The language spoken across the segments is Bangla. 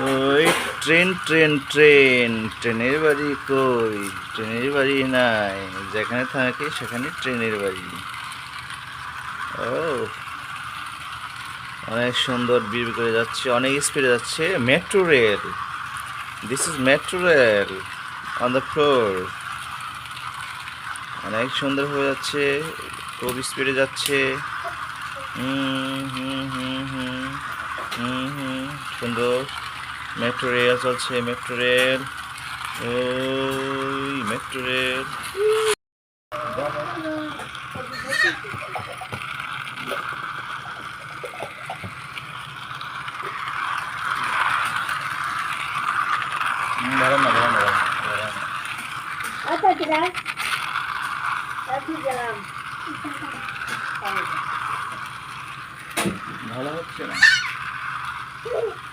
ওই ট্রেন ট্রেন ট্রেন। ট্রেনের বাড়ি কই? ট্রেনের বাড়ি নাই। যেখানে থাকে সেখানে ট্রেনের বাড়ি। ও। অনেক সুন্দর বিল করে যাচ্ছে। অনেক স্পিডে যাচ্ছে। Metro rail this is metro rail on the floor অনেক সুন্দর হয়ে যাচ্ছে। খুব স্পিডে যাচ্ছে। হুম হুম হুম হুম হুম হুম, সুন্দর। মেট্রো রেল চলছে মেট্রো রেল ওই মেট্রো রেল দাঁড়ান না দাঁড়ান দাঁড়ান না, দাঁড়ান না। আচ্ছা আচ্ছা ভালো হচ্ছে না?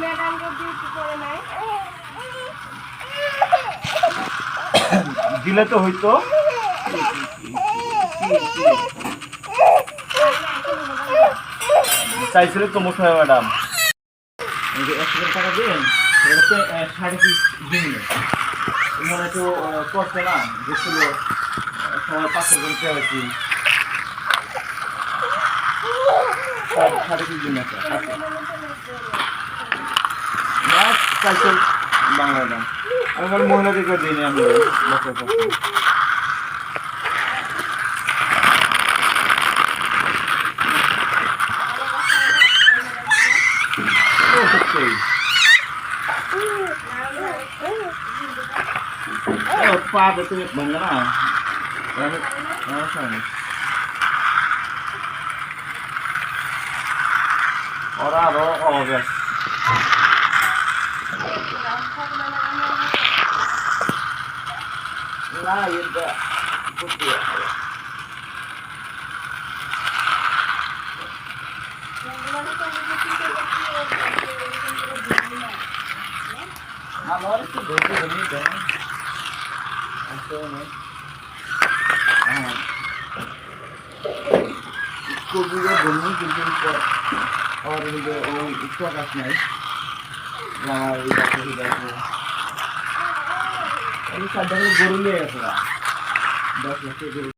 ম্যাডামকে ডিউটি করে নাই দিলে তো হইতো। চাইছিল তো মোশাই ম্যাডাম। একশো টাকা দিন সাড়ে পিস দিন মনে একটু কষ্ট না না চাইছিল বাংলা अगर मोहलत कर देने हम लोग पाप अच्छा और आ रहा गया। না এটা করতে হবে। আমার একটু ধৈর্য ধরে দেন হ্যাঁ কবিরা ধরুন কিন্তু আর ওই একটু আকাশ নাই আমার এই আমি সাত গরু নিয়ে গেছে দশ লক্ষ গরু